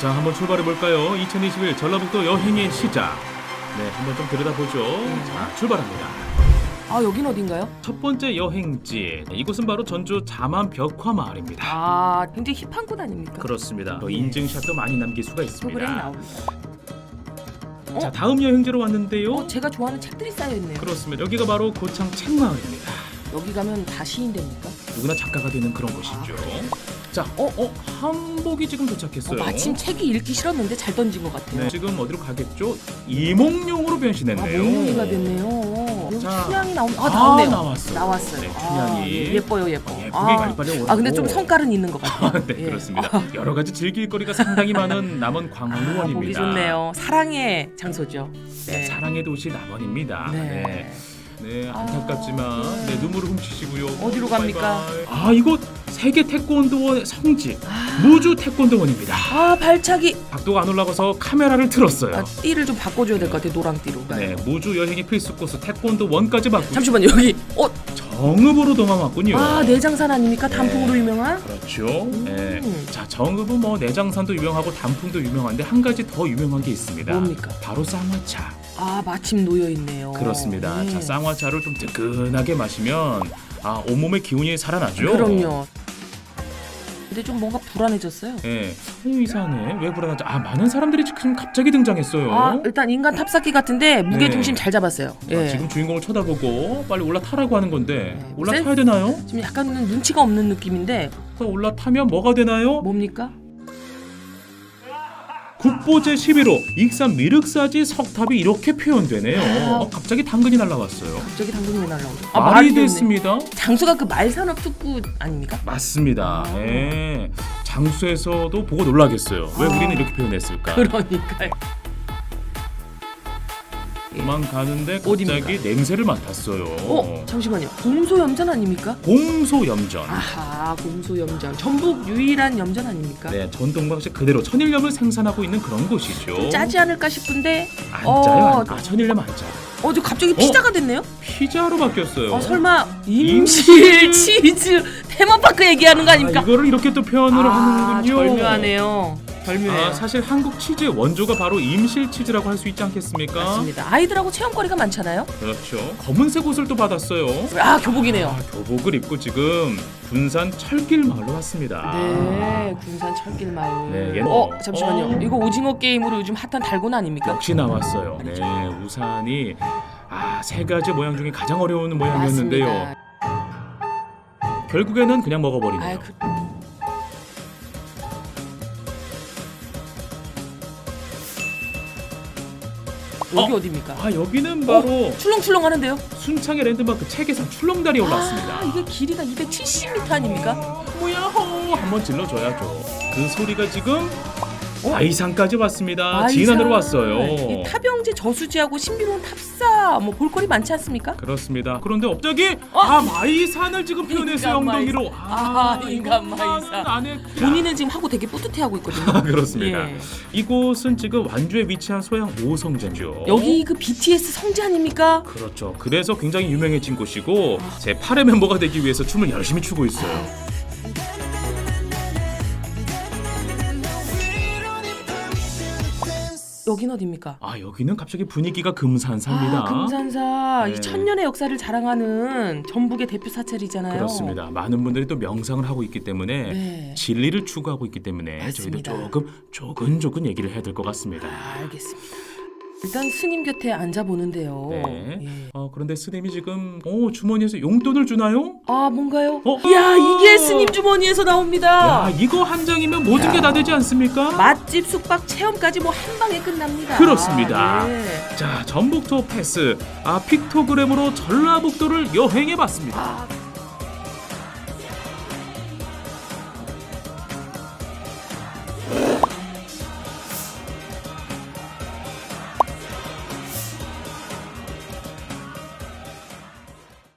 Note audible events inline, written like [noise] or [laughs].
자, 한번 출발해 볼까요? 2021 전라북도 여행의 시작. 네, 한번 좀 들여다보죠. 자, 출발합니다. 아 여긴 어딘가요? 첫 번째 여행지. 이곳은 바로 전주 자만 벽화 마을입니다. 아 굉장히 힙한 곳 아닙니까? 그렇습니다. 더 인증샷도 많이 남길 수가 프로그램 있습니다. 나옵니다. 자, 다음 여행지로 왔는데요. 어 제가 좋아하는 책들이 쌓여 있네요. 그렇습니다. 여기가 바로 고창 책마을입니다. 여기 가면 다 시인 됩니까? 누구나 작가가 되는 그런 곳이죠. 자, 어? 어, 한복이 지금 어, 도착했어요. 마침 책이 읽기 싫었는데 잘 던진 것 같아요. 네, 지금 어디로 가겠죠? 이몽룡으로 아 변신했네요. 몽룡이가 됐네요. 여기 자. 춘향이 나온 아 아, 나왔네요. 나왔어요. 나왔어요. 네, 아, 춘향이. 예, 예뻐요 예뻐. 예쁘게 아, 말빨이 오르고. 아 근데 좀 성깔은 있는 것 [laughs] 같아요. 아, 네, 예. 그렇습니다. [laughs] 여러 가지 즐길 거리가 상당히 많은 남원 아, 광화문입니다. 보기 좋네요. 사랑의 장소죠. 네, 사랑의 도시 남원입니다. 네. 네. 네, 안타깝지만 네, 눈물을 훔치시고요. 어디로 갑니까? 바이바이. 아, 이곳 세계 태권도원의 성지 무주 태권도원입니다. 아 발차기. 각도가 안 올라가서 카메라를 틀었어요. 아, 띠를 좀 바꿔줘야 될 것 같아 노랑 띠로. 네, 무주 여행의 필수 코스 태권도 원까지 바꾸고 잠시만요 여기. 어, 정읍으로 도망왔군요. 아 내장산 아닙니까? 단풍으로 네. 유명한. 그렇죠. 음. 네. 자, 정읍은 뭐 내장산도 유명하고 단풍도 유명한데 한 가지 더 유명한 게 있습니다. 뭡니까? 바로 쌍화차. 아 마침 놓여 있네요. 그렇습니다. 네. 자, 쌍화차를 좀 뜨끈하게 마시면 아, 온몸의 기운이 살아나죠. 그럼요. 근데 좀 뭔가 불안해졌어요. 예. 어, 이상하네. 왜 불안하지? 아, 많은 사람들이 지금 갑자기 등장했어요. 아 일단 인간 탑쌓기 같은데 무게 네. 중심 잘 잡았어요. 아, 예. 지금 주인공을 쳐다보고 빨리 올라타라고 하는 건데 네. 올라타야 센- 되나요? 지금 약간 눈치가 없는 느낌인데 또 올라타면 뭐가 되나요? 뭡니까? 국보제 11호 익산 미륵사지 석탑이 이렇게 표현되네요. 아. 어, 갑자기 당근이 날라왔어요. 갑자기 당근이 왜 날라오죠? 아 말이 됐네. 됐습니다. 장수가 그 말산업 특구 아닙니까? 맞습니다. 아. 예. 장수에서도 보고 놀라겠어요. 왜 아. 우리는 이렇게 표현했을까? 그러니까요. 도망가는데? 갑자기 냄새를 맡았어요. 어 잠시만요. 곰소염전 아닙니까? 곰소염전. 아하 곰소염전 전북 유일한 염전 아닙니까? 네, 전통 방식 그대로 천일염을 생산하고 있는 그런 곳이죠. 좀 짜지 않을까 싶은데 안 어, 짜요? 안, 아, 천일염 안 짜. 어 저 갑자기 피자가 됐네요? 피자로 바뀌었어요. 어 설마 임실 치즈 테마파크 얘기하는 거 아닙니까? 아, 이거를 이렇게 또 표현을 아, 하는군요. 절묘하네요. 절묘해요. 아, 사실 한국 치즈의 원조가 바로 임실 치즈라고 할 수 있지 않겠습니까? 맞습니다. 아이들하고 체험거리가 많잖아요. 그렇죠. 검은색 옷을 또 받았어요. 아 교복이네요. 아, 교복을 입고 지금 군산 철길 마을로 왔습니다. 네, 군산 철길 마을. 네, 얘는- 어, 잠시만요. 어. 이거 오징어 게임으로 요즘 핫한 달고나 아닙니까? 역시 나왔어요. 네, 우산이 아, 세 가지 모양 중에 가장 어려운 모양이었는데요. 맞습니다. 결국에는 그냥 먹어버리네요. 아이, 그... 여기 어? 디입니까 아, 여기는 바로 출렁출렁 하는데요? 순창의 랜드마크 책에서 출렁다리에 올랐습니다. 아, 이게 길이가 270m 아닙니까? 뭐야 호 한번 질러줘야죠. 그 소리가 지금 어? 아이산까지 왔습니다. 아이산. 진안으로 왔어요. 이 타병제 저수지하고 신비로운 탑사 뭐 볼거리 많지 않습니까? 그렇습니다. 그런데 갑자기 어? 아 마이산을 지금 표현했어요 인간 엉덩이로. 아, 인간 이것만은 마이산. 안 해. 본인은 지금 하고 되게 뿌듯해하고 있거든요. 아, 그렇습니다. 예. 이곳은 지금 완주에 위치한 소양 5성전이죠. 여기 그 BTS 성지 아닙니까? 그렇죠. 그래서 굉장히 유명해진 곳이고 제 8회 멤버가 되기 위해서 춤을 열심히 추고 있어요. 여긴 어디입니까? 아 여기는 갑자기 분위기가 금산사입니다. 아, 금산사 네. 이 천년의 역사를 자랑하는 전북의 대표 사찰이잖아요. 그렇습니다. 많은 분들이 또 명상을 하고 있기 때문에 네. 진리를 추구하고 있기 때문에 맞습니다. 저희도 조금 조근조근 얘기를 해야 될 것 같습니다. 아, 알겠습니다. 일단 스님 곁에 앉아 보는데요. 네. 예. 어, 그런데 스님이 지금 어, 주머니에서 용돈을 주나요? 아 뭔가요? 어? 이야 이게 스님 주머니에서 나옵니다. 야, 이거 한 장이면 모든 게 다 되지 않습니까? 맛집 숙박 체험까지 뭐 한 방에 끝납니다. 그렇습니다. 네. 자, 전북 투어 패스. 아, 픽토그램으로 전라북도를 여행해 봤습니다. 아,